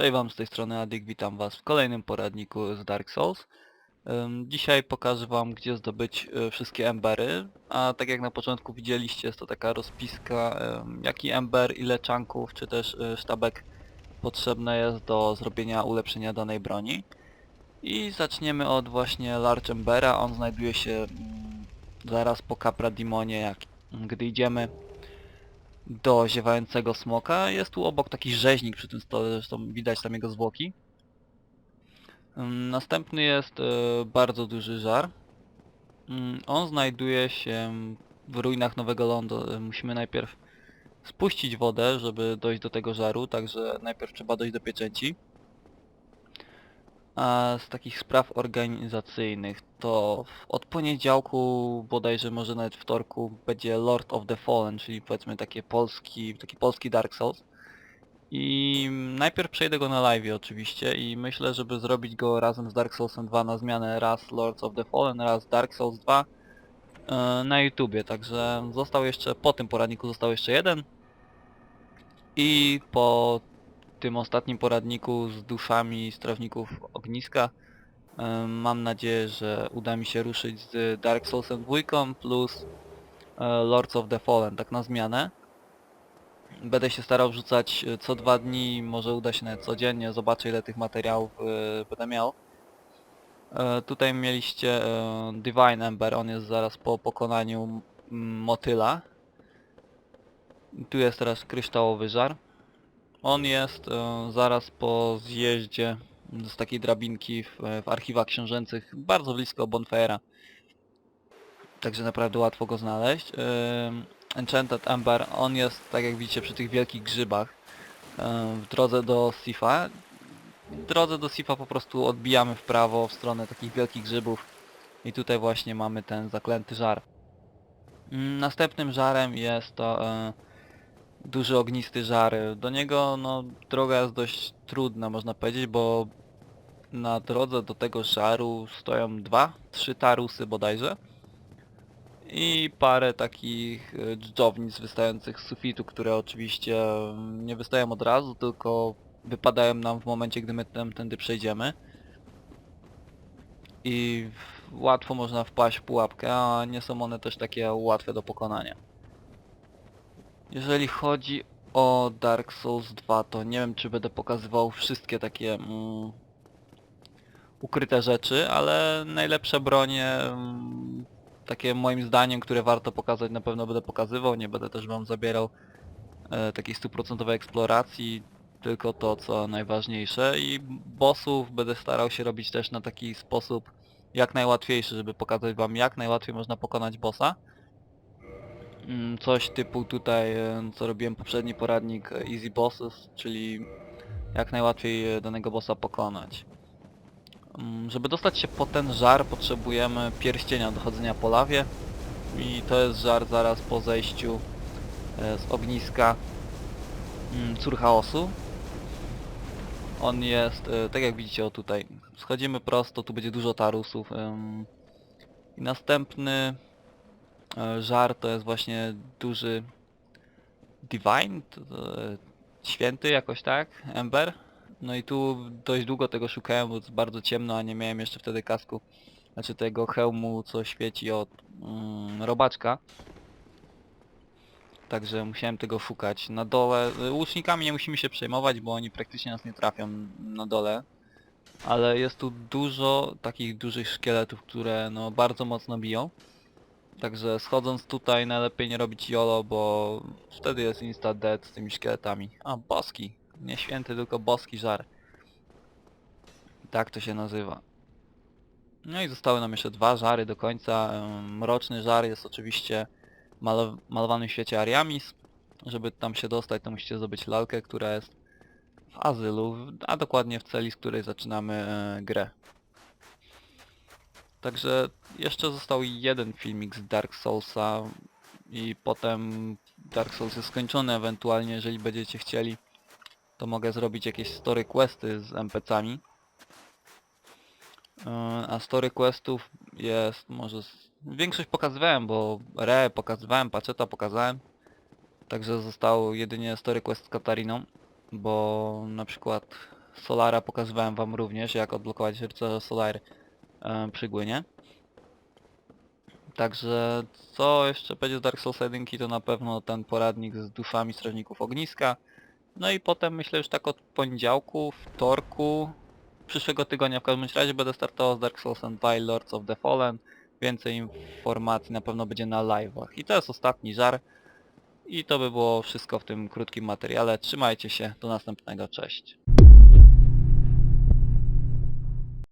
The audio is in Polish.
Cześć Wam z tej strony Adik, witam Was w kolejnym poradniku z Dark Souls. Dzisiaj pokażę Wam gdzie zdobyć y, wszystkie embery, a tak jak na początku widzieliście jest to taka rozpiska jaki ember, ile czanków czy też y, sztabek potrzebne jest do zrobienia ulepszenia danej broni. I zaczniemy od właśnie Large Embera, on znajduje się mm, zaraz po Capra Demonie, jak gdy idziemy do ziewającego smoka. Jest tu obok taki rzeźnik przy tym stole, zresztą widać tam jego zwłoki. Ym, Następny jest e, bardzo duży żar. Ym, On znajduje się w ruinach Nowego Lądu. E, Musimy najpierw spuścić wodę, żeby dojść do tego żaru, także najpierw trzeba dojść do pieczęci. A z takich spraw organizacyjnych to od poniedziałku, bodajże może nawet wtorku, będzie Lord of the Fallen, czyli powiedzmy takie polski, taki polski Dark Souls. I najpierw przejdę go na live oczywiście i myślę, żeby zrobić go razem z Dark Soulsem 2 na zmianę. Raz Lords of the Fallen, raz Dark Souls 2 e, na YouTubie, także został jeszcze, po tym poradniku został jeszcze jeden. I po tym ostatnim poradniku z duszami strażników ogniska mam nadzieję, że uda mi się ruszyć z Dark Soulsem 2 plus e, Lords of the Fallen, tak na zmianę. Będę się starał wrzucać e, co dwa dni, może uda się nawet codziennie, zobaczę ile tych materiałów e, będę miał. Tutaj mieliście Divine Ember, on jest zaraz po pokonaniu mm, motyla. Tu jest teraz kryształowy żar. On jest e, zaraz po zjeździe z takiej drabinki w, w archiwach książęcych, bardzo blisko Bonfire'a. Także naprawdę łatwo go znaleźć. Ym, Enchanted Ember, on jest tak jak widzicie przy tych wielkich grzybach ym, w drodze do Sifa. W drodze do Sifa po prostu odbijamy w prawo w stronę takich wielkich grzybów i tutaj właśnie mamy ten zaklęty żar. Ym, Następnym żarem jest to e, duży ognisty żar. Do niego no droga jest dość trudna można powiedzieć, bo na drodze do tego żaru stoją dwa, trzy tarusy bodajże i parę takich e, dżdżownic wystających z sufitu, które oczywiście mm, nie wystają od razu, tylko wypadają nam w momencie, gdy my tędy przejdziemy. I łatwo można wpaść w pułapkę, a nie są one też takie łatwe do pokonania. Jeżeli chodzi o Dark Souls 2, to nie wiem czy będę pokazywał wszystkie takie mm, ukryte rzeczy, ale najlepsze bronie, mm, takie moim zdaniem, które warto pokazać na pewno będę pokazywał, nie będę też wam zabierał e, takiej stuprocentowej eksploracji, tylko to co najważniejsze i bossów będę starał się robić też na taki sposób jak najłatwiejszy, żeby pokazać wam jak najłatwiej można pokonać bossa. Mm, Coś typu tutaj, e, co robiłem poprzedni poradnik e, Easy Bosses, czyli jak najłatwiej e, danego bossa pokonać. Mm, Żeby dostać się po ten żar potrzebujemy pierścienia do chodzenia po lawie i to jest żar zaraz po zejściu z ogniska mm, Cór Chaosu. On jest, tak jak widzicie o tutaj, schodzimy prosto, tu będzie dużo tarusów i następny e, żar to jest właśnie duży Divine, to, e, święty jakoś tak, Ember. No i tu dość długo tego szukałem, bo jest bardzo ciemno, a nie miałem jeszcze wtedy kasku, znaczy tego hełmu, co świeci od mm, robaczka. Także musiałem tego szukać. Na dole, y, łucznikami nie musimy się przejmować, bo oni praktycznie nas nie trafią na dole. Ale jest tu dużo takich dużych szkieletów, które no bardzo mocno biją. Także schodząc tutaj najlepiej nie robić YOLO, bo wtedy jest insta dead z tymi szkieletami. A, boski. Nie święty, tylko boski żar. Tak to się nazywa. No i zostały nam jeszcze dwa żary do końca. Mroczny żar jest oczywiście malo malowany w świecie Ariamis. Żeby tam się dostać to musicie zdobyć lalkę, która jest w azylu, a dokładnie w celi, z której zaczynamy e, grę. Także jeszcze został jeden filmik z Dark Soulsa i potem Dark Souls jest skończony, ewentualnie jeżeli będziecie chcieli to mogę zrobić jakieś story questy z NPC-ami. Yy, A story questów jest może... Z... Większość pokazywałem, bo Re pokazywałem, Pacheta pokazałem. Także został jedynie story quest z Katariną, bo na przykład Solara pokazywałem wam również, jak odblokować rycerza Solary e, przy Głynie. Także co jeszcze będzie z Dark Souls 1 to na pewno ten poradnik z duszami strażników ogniska. No i potem myślę już tak od poniedziałku, wtorku, przyszłego tygodnia w każdym razie będę startował z Dark Souls 2 i Lords of the Fallen. Więcej informacji na pewno będzie na live'ach. I to jest ostatni żar. I to by było wszystko w tym krótkim materiale. Trzymajcie się, do następnego, cześć.